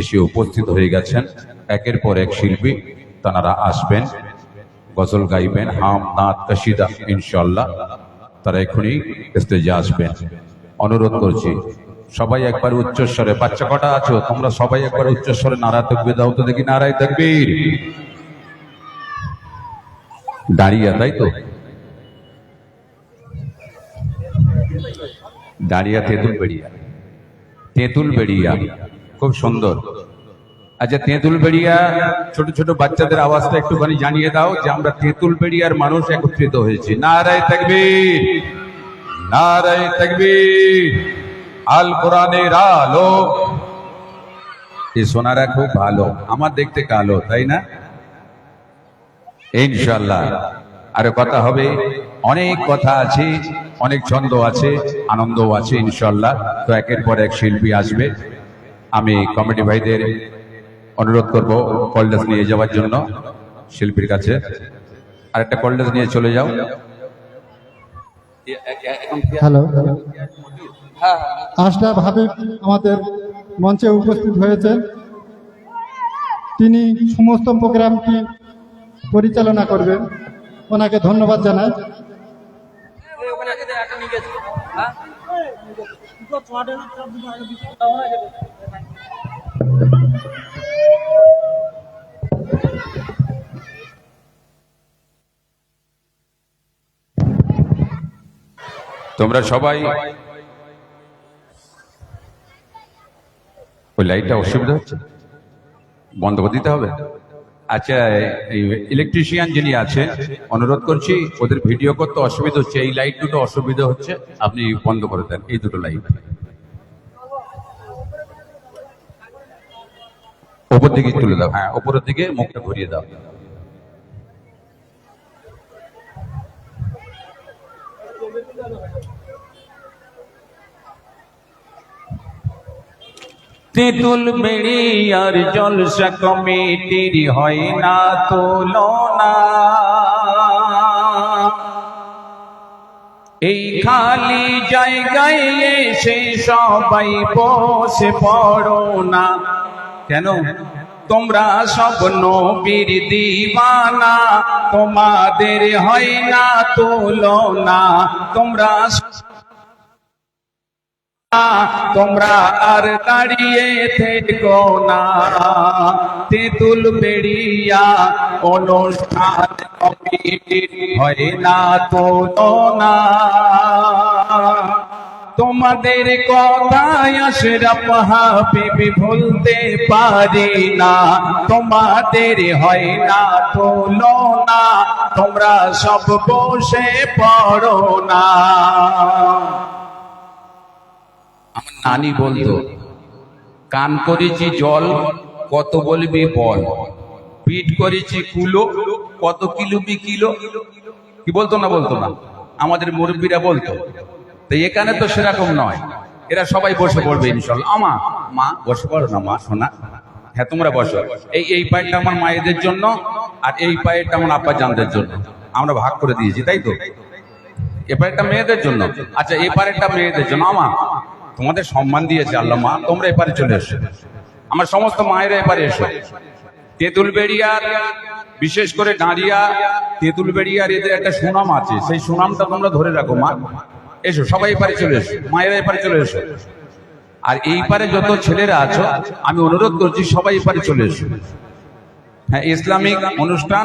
এসে উপস্থিত হয়ে গেছেন। একের পর এক শিল্পী তারা আসবেন, গজল গাইবেন, হাম নাত কাশিদা ইনশাল্লাহ তারা এখনই স্টেজে আসবেন। অনুরোধ করছি, সবাই একবার উচ্চস্বরে বাচ্চা কটা আছো? তোমরা সবাই একবার উচ্চস্বরে নারা থাকবে, দাও তো দেখি নারায় থাকবে দাঁড়িয়ে, তাই তো? দাঁড়িয়া, তেঁতুল বেড়িয়া। তেঁতুল বেড়িয়া। খুব সুন্দর। আচ্ছা তেঁতুল বেড়িয়া ছোট ছোট বাচ্চাদের আওয়াজটা একটুখানি জানিয়ে দাও যে আমরা তেঁতুল বেড়িয়ার মানুষ একত্রিত হয়েছি। নারায় থাকবীর নারায় থাকবীর আল কোরআনের আলো। এই সোনারা খুব ভালো, আমার দেখতে কালো, তাই না? ইনশাল্লাহ আরও কথা হবে, অনেক কথা আছে, অনেক ছন্দ আছে, আনন্দও আছে ইনশাল্লাহ তো একের পর এক শিল্পী আসবে। আমি কমিটি ভাইদের অনুরোধ করব কলডাস নিয়ে যাওয়ার জন্য শিল্পীর কাছে। আরেকটা কলডাস নিয়ে চলে যাও। হ্যালো আশরাফ হাবিব আমাদের মঞ্চে উপস্থিত হয়েছেন। তিনি সমস্ত প্রোগ্রামটি পরিচালনা করবেন। ওনাকে ধন্যবাদ জানাই। তোমরা সবাই ওই লাইটটা অসুবিধা হচ্ছে? বন্ধ করে দিতে হবে? আচ্ছা এই ইলেকট্রিশিয়ান যিনি আছেন, অনুরোধ করছি, ওদের ভিডিও করতে অসুবিধা হচ্ছে, এই লাইট দুটো অসুবিধা হচ্ছে, আপনি বন্ধ করে দেন, এই দুটো লাইট ওপর দিকে তুলে দাও। হ্যাঁ ওপরের দিকে মুখটা ঘুরিয়ে দাও। তেঁতুল বেড়ি আর জলসা কমিটির হয় না তুলনা। এই খালি জায়গায় এসে সবাই বসে পড়ো না। কেন? তোমরা সব নবীর দিবানা, তোমাদের হয় না তুলনা। তোমরা তোমরা আর দাঁড়িয়ে থেকো না। তেঁতুল বেড়িয়া অনুষ্ঠান হয় না তো না তোমাদের কথায় আশরাফ হাবিবি ভুলতে পারি না। তোমাদের হয় না তোলো না তোমরা সব বসে পড়ো না। আমার নানি বলতো, কান করেছি জল, কত বলবি বল। পিট করেছি কুলো, কত কিলো বি কিলো। কি বলতো না বলতো না? আমাদের মুরব্বীরা বলতো তো এখানে তো সেরকম নয়। এরা সবাই বসে পড়বে ইনশাল্লাহ আমা, মা, বসে পড়ো না, মা, শোনা। হ্যাঁ তোমরা বসো। এই এই পায়েরটা আমার মায়েদের জন্য আর এই পায়েরটা আমার আব্বা জানদের জন্য। আমরা ভাগ করে দিয়েছি, তাই তো? এপারেরটা মেয়েদের জন্য। আচ্ছা এপারেরটা মেয়েদের জন্য। আমা, তোমাদের সম্মান দিয়েছে আল্লাহ, মা। তোমরা এপারে চলে এসো। আমার সমস্ত মায়েরা এপারে এসো। তেঁতুল বেড়িয়ার বিশেষ করে দাঁড়িয়া তেঁতুল বেড়িয়ার এদের একটা সুনাম আছে। সেই সুনামটা তোমরা ধরে রাখো, মা। এসো, সবাই এপারে চলে এসো। মায়েরা এপারে চলে এসো। আর এই পারে যত ছেলেরা আছো, আমি অনুরোধ করছি সবাই এপারে চলে এসো। হ্যাঁ ইসলামিক অনুষ্ঠান,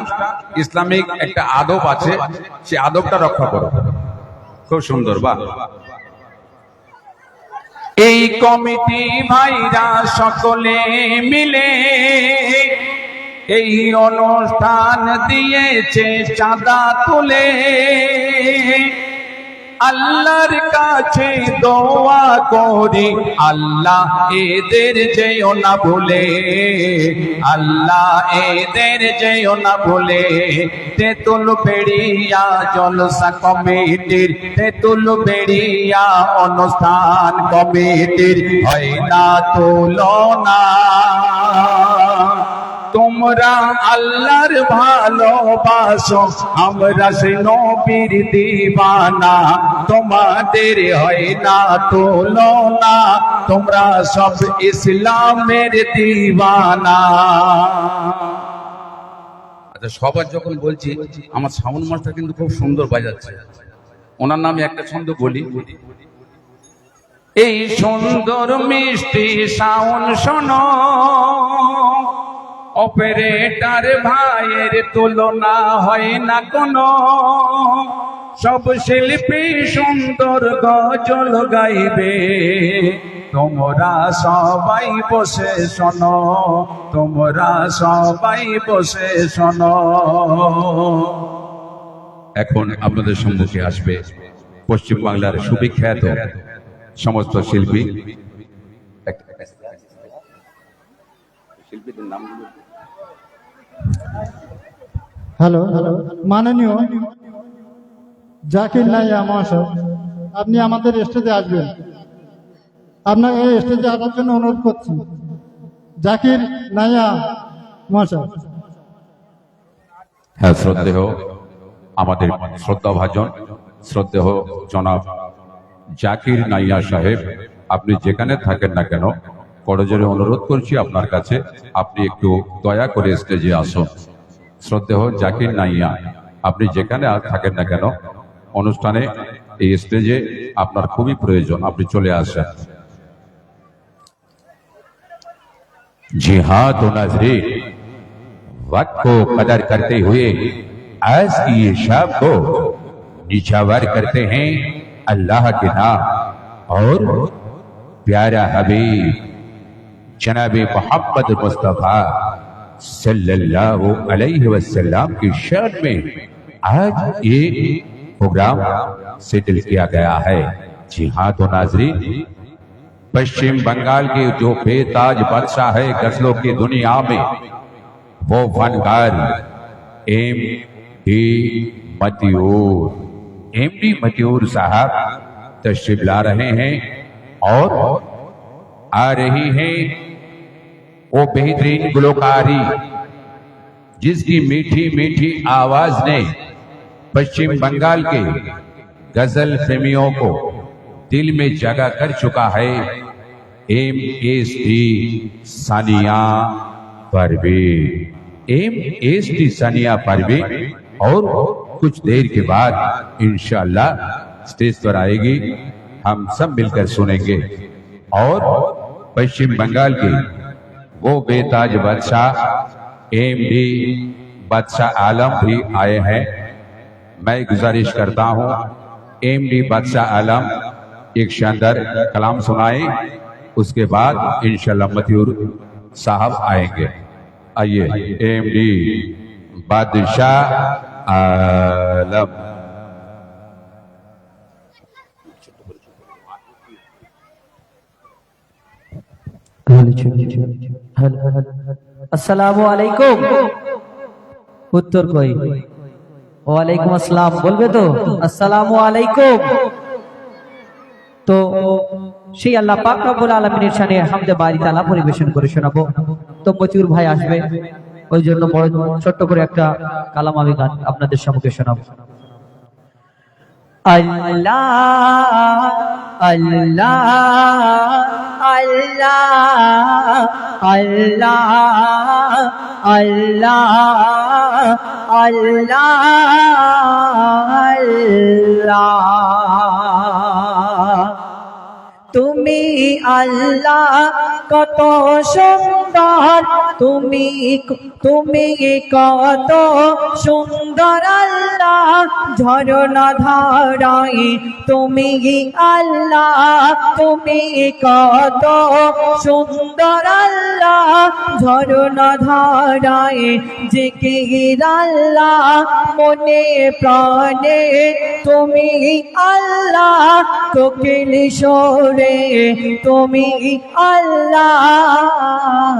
ইসলামিক একটা আদব আছে, সে আদবটা রক্ষা করো। খুব সুন্দর, বাহ। এই কমিটি ভাইরা সকলে মিলে এই অনুষ্ঠান দিয়েছে চাঁদা তুলে। আল্লাহর কাছে দোয়া করি। আল্লাহ এদের যেও না বলে, আল্লাহ এদের যেও না বলে। তেতুল বেড়িয়া জলসা কমিটির, তেতুল বেড়িয়া অনুষ্ঠান কমিটির, হয় না তুলনা। তোমরা আল্লাহর ভালোবাসো, আমরা সে নবীর দিবানা। তোমাদের হয় না তুলনা, তোমরা সব ইসলামের দিবানা। আচ্ছা সবার যখন বলছি, আমার সাউন্ড মাসটা কিন্তু খুব সুন্দর বাজাচ্ছে। ওনার নামে একটা ছন্দ বলি। এই সুন্দর মিষ্টি সাউন্ড শোনো। অপারেটার ভাইয়ের তুলনা হয় না কোনো। সব শিল্পী সুন্দর গজল গাইবে। তোমরা সবাই বসে শোনো, তোমরা সবাই বসে শোনো। এখন আপনাদের সম্মুখে আসবে পশ্চিম বাংলার সুবিখ্যাত সমস্ত শিল্পী। শিল্পীদের নাম হ্যালো মাননীয় জাকির নাইয়া মহাশয় আপনি আমাদের স্টেজে আসবেন। আপনাকে এই স্টেজে আসার জন্য অনুরোধ করছি। জাকির নাইয়া মহাশয়। হ্যাঁ শ্রদ্ধেহ আমাদের শ্রদ্ধাভাজন শ্রদ্ধেহ জনাব জাকির নাইয়া সাহেব আপনি যেখানে থাকেন না কেন করজোরে অনুরোধ করছি আপনার কাছে আপনি একটু দয়া করে স্টেজে আসুন শ্রদ্ধেহ জাকির নাইয়া আপনি যেখানে আর থাকেন না কেন অনুষ্ঠানে এই স্টেজে আপনার খুবই প্রয়োজন আপনি চলে আসেন जी हाँ तो नाजरीन वक्त को कदर करते हुए आज की ये शाम को निछावर करते हैं अल्लाह के नाम और प्यारा हबीब जनाब मोहम्मद मुस्तफ़ा सल्लल्लाहु अलैहि वसल्लम की शान में आज ये प्रोग्राम सेटल किया गया है। जी हाँ तो नाजरीन, पश्चिम बंगाल के जो बेताज बादशाह है गजलों की दुनिया में, वो फनकार M D Matiur, M D Matiur साहब तशरीफ़ ला रहे हैं और आ रही है वो बेहतरीन गुलकारी, जिसकी मीठी मीठी आवाज़ ने पश्चिम बंगाल के गज़ल प्रेमियों को दिल में जगह कर चुका है, M S T Sania Parveen M S T Sania Parveen और कुछ देर के बाद इंशाल्लाह स्टेज पर आएगी, हम सब मिलकर सुनेंगे। और पश्चिम बंगाल के वो बेताज बादशाह, एम डी बादशाह आलम भी आए हैं। मैं गुजारिश करता हूँ, एम डी बादशाह आलम एक शानदार कलाम सुनाए, उसके बाद इंशाल्लाह मतियूर साहब आएँगे। आइए, एम डी बादशाह आलम। আসসালামু আলাইকুম। উত্তর কই? ওয়ালাইকুম আসসালাম। বলবে তো? আসসালামু আলাইকুম। তো সেই আল্লাহ পাক রব্বুল আলামিনের শানে হামদে বাড়ি তালা পরিবেশন করে শোনাবো। তো মতিউর ভাই আসবে। ওই জন্য বড় ছোট্ট করে একটা কালাম আমি গান আপনাদের সম্মুখে শোনাবো। আল্লাহ আল্লাহ আল্লাহ আল্লাহ আল্লাহ আল্লাহ আল্লাহ তুমি আল্লাহ কত সুন্দর তুমি তুমি কত সুন্দর আল্লাহ। ঝরনা ধারাই তুমি আল্লাহ। তুমি কত সুন্দর আল্লাহ। ঝরনা ধারাই যে কি আল্লাহ। মনে প্রাণে তুমি আল্লাহ। কোকিল সরে তুমি আল্লাহ।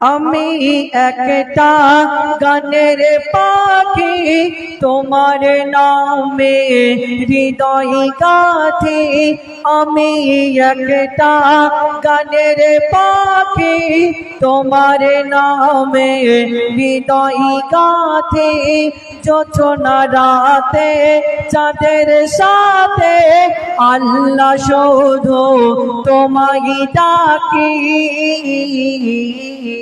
আমি একটা গানের পাখি, তোমার নামে হৃদয় গাথি। আমি একটা গানের পাখি, তোমার নামে হৃদয় গাথি। যোচনা রাতে, চাঁদের সাথে আল্লাহ শোধো তোমায় ডাকি।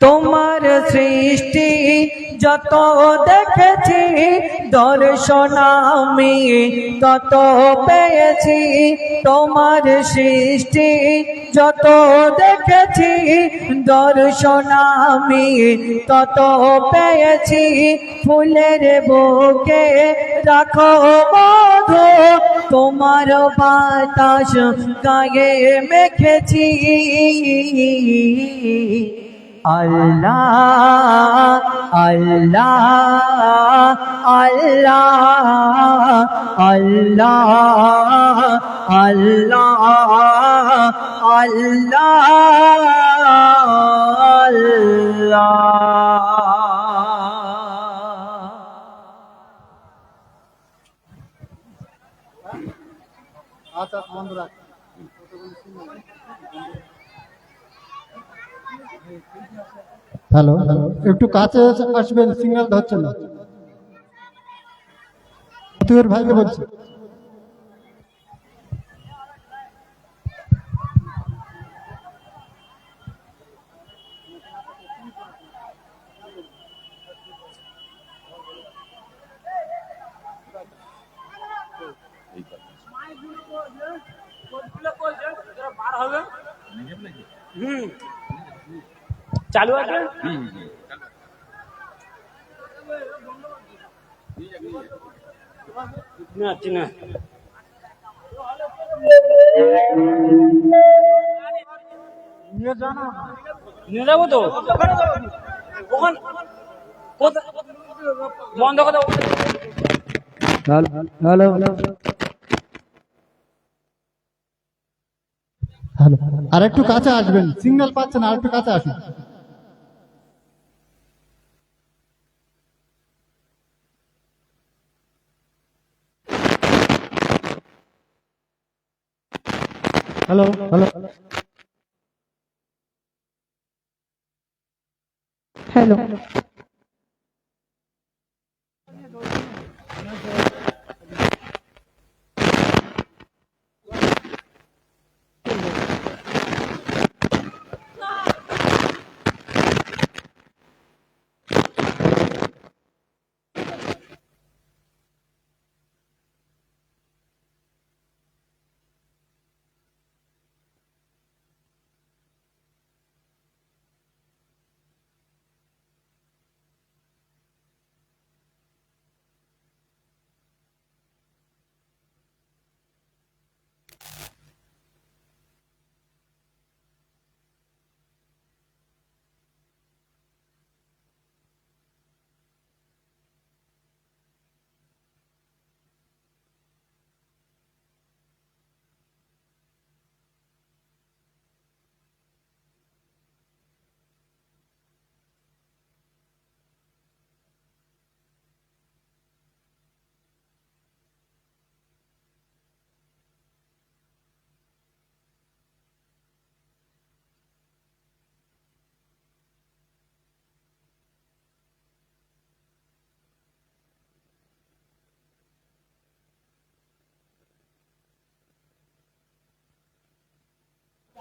তোমার সৃষ্টি যত দেখেছি, দর্শন আমি তত পেয়েছি। তোমার সৃষ্টি যত দেখেছি, দর্শন আমি তত পেয়েছি। ফুলের বুকে রাখো মধু, তোমার বাতাস গায়ে মেখেছি। আল্লাহ আল্লাহ আল্লাহ আল্লাহ আল্লাহ আল্লাহ আচ্ছা বন্ধ রাখ হ্যালো একটু কাছে আসবেন সিগন্যাল ধরছে না। ভাইকে বলছি হুম চালু আছে? না চিনা নিয়ে যাব তো? ওখান বন্ধ কথা হ্যালো হ্যালো। আর একটু কাছে আসবেন। সিগন্যাল পাচ্ছেন আর একটু কাছে আসুন।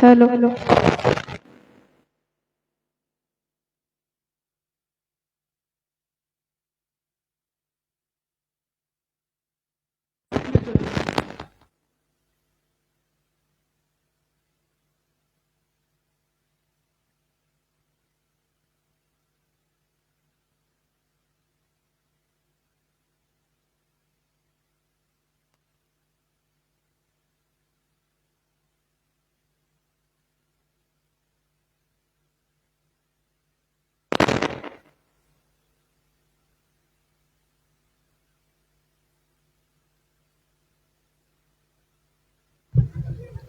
Gonzalo.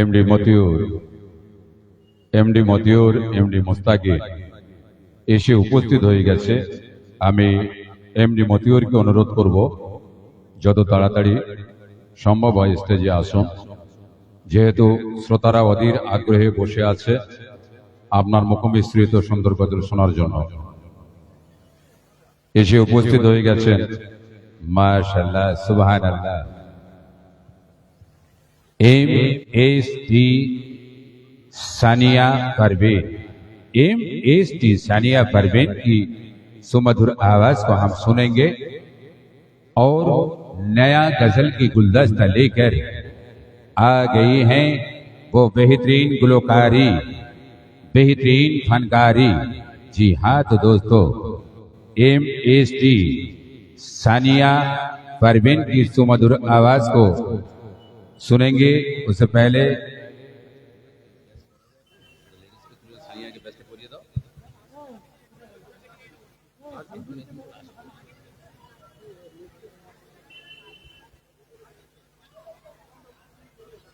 MD Matiur MD Matiur MD Mostaki এসে উপস্থিত হয়ে গেছে। আমি এমডি মতিউরকে অনুরোধ করব, যত তাড়াতাড়ি সম্ভব হয় স্টেজে আসুন। যেহেতু শ্রোতারা অধীর আগ্রহে বসে আছে, আপনার মুখমিশ্রিত সুন্দর কথা শোনার জন্য। এসে উপস্থিত হয়ে গেছেন মাশাল্লাহ সুবহান আল্লাহ M S T Sania Parveen. M S T Sania Parveen की सुमधुर आवाज़ को हम सुनेंगे और नया गज़ल की गुलदस्ता लेकर आ गई हैं वो बेहतरीन गुलकारी, बेहतरीन फनकारी। जी हाँ तो दोस्तों, M S T Sania Parveen की सुमधुर आवाज़ को सुनेंगे उससे पहले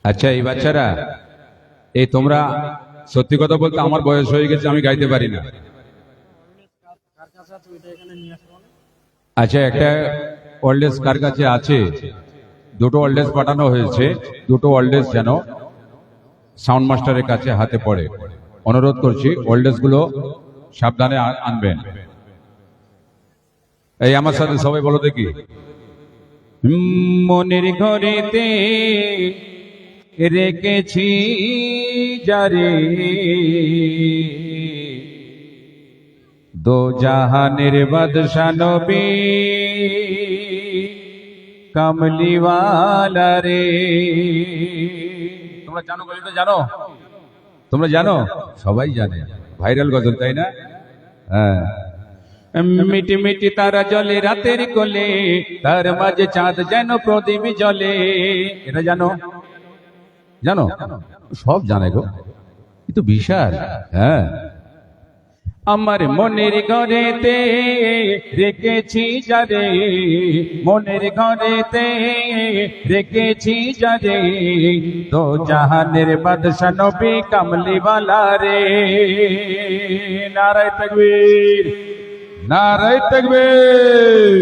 আচ্ছা এই বাচ্চারা এই তোমরা সত্যি কথা বলতে আমার বয়স হয়ে গেছে আমি গাইতে পারি না আচ্ছা একটা ওল্ডেজ কার কাছে আছে দুটো ওল্ডেজ পাঠানো হয়েছে, দুটো ওল্ডেজ যেন সাউন্ড মাস্টারের কাছে হাতে পড়ে। অনুরোধ করছি ওল্ডেজগুলো সাবধানে আনবেন। এই আমার সাথে সবাই বলো দেখি। মনের ঘরেতে রেখেছি যারে। দো জাহানের বাদশা নবী। কামলিওয়ালা রে তোমরা জানো গজলটা জানো? তোমরা জানো? সবাই জানে। ভাইরাল গজল তাই না? হ্যাঁ। মিটি মিটি তারা জলে রাতের কোলে তার মাঝে চাঁদ যেন প্রদীপ জলে এটা জানো? জানো? সব জানে গো। কিন্তু বিশাল। হ্যাঁ। আমার মনের ঘরেতে রেখেছি যারে, মনের ঘরেতে রেখেছি যারে। তো জাহানের বাদশা নবী কামলিওয়ালা রে, নারায় তকবীর নারায় তকবীর।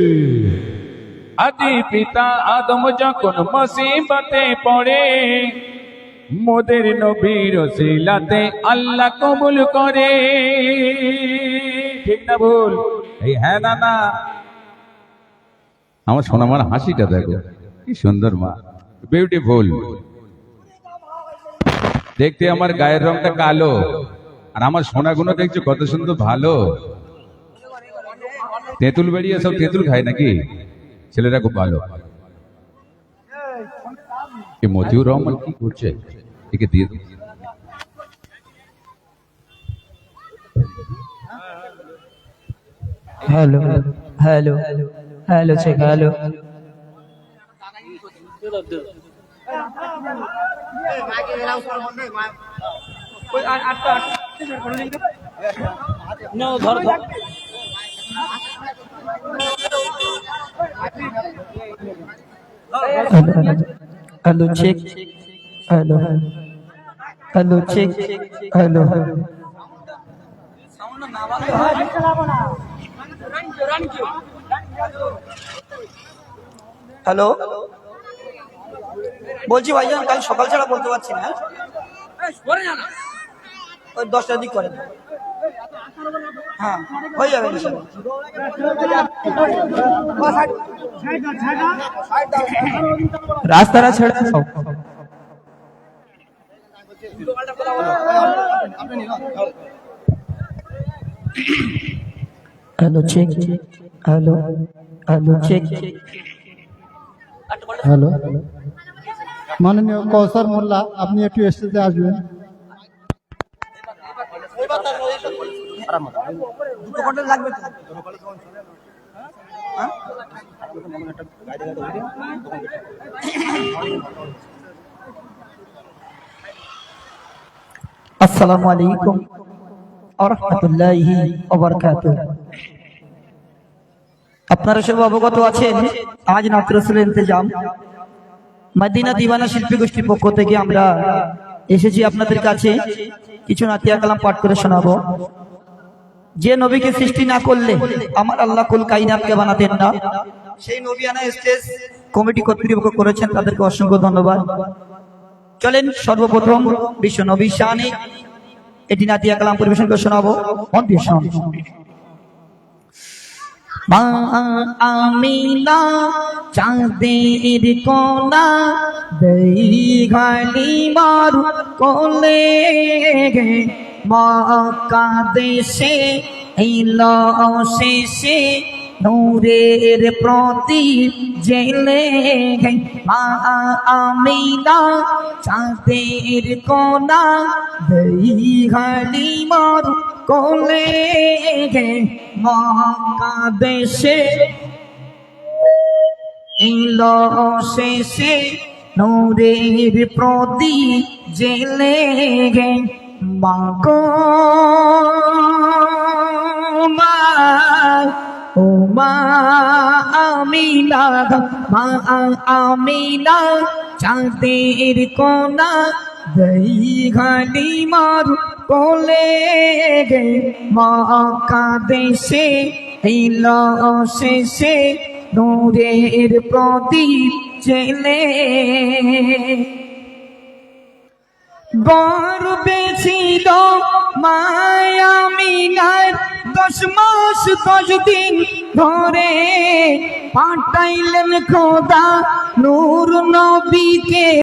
আদি পিতা আদম যখন মুসিবতে পড়ে মোদের নবীর সিলাতে আল্লাহ কবুল করে। ঠিক না ভুল? এই হ্যাঁ না না। আমার সোনামার হাসিটা দেখো, কি সুন্দর মা। বিউটিফুল দেখতে আমার গায়ের রংটা কালো, আর আমার সোনাগুলো দেখছ কত সুন্দর ভালো। তেঁতুল বেরিয়ে সব তেঁতুল খায় নাকি? ছেলেরা খুব ভালো। এ মতিউর রহমান কি করছে একে দিয়ে দিন। Hello hello hello check hello না ধর ধর। Hello check hello hello check hello hello hello বলছি ভাইজান কাল সকাল ছাড়া বলতে পারছি না। ওই দশটার দিক করেন। হ্যাঁ হয়ে যাবে। রাস্তাটা ছেড়ে দাও। Hello check hello hello check hello মাননীয় কৌশল মোল্লা আপনি একটু স্টেজে আসবেন। দুটো লাগবে আসসালামু আলাইকুম আরহামতুল্লাহি আপনারা সব অবগত আছেন আজ নাতরসুল ইন্তজাম। মদিনা দিওয়ানা শিল্পী গোষ্ঠীর পক্ষ থেকে আমরা এসেছি আপনাদের কাছে। কিছু নাতিয়া কালাম পাঠ করে শোনাবো। যে নবীকে সৃষ্টি না করলে আমার আল্লাহ কুল কাইনাতকে বানাতেন না। সেই নবিয়ানা স্টেজ কমিটি কর্তৃপক্ষ করেছেন, তাদেরকে অসংখ্য ধন্যবাদ। চলেন সর্বপ্রথম বিশ্ব নবী শানে এটি নাতিয়া কালাম পরিবেশন করে শোনাবো। মন শোনাবো। মা আমিনা চাঁদের কোনা দেই গালি মারু কোলে গে। মা কাদেশে এইল শেষে নূরের প্রদীপ জেলে মা আমিনা চাঁদের কোনা দেই গালি মারু কোলে গে মহাকাদেশে ইল শেষে নূরের প্রদীপ জেলে গে মাগো মা ও মা আমিনা, চাঁদের কোনা দই ঘালি মারু কোলে গে, মা কাদেশে ইল শেষে নূরের প্রদীপ জেলে গর্বে ছিল মায়ামিনার দশ মাস দশ দিন ধরে পাঠাইলেন খোদা নূর নবীকে।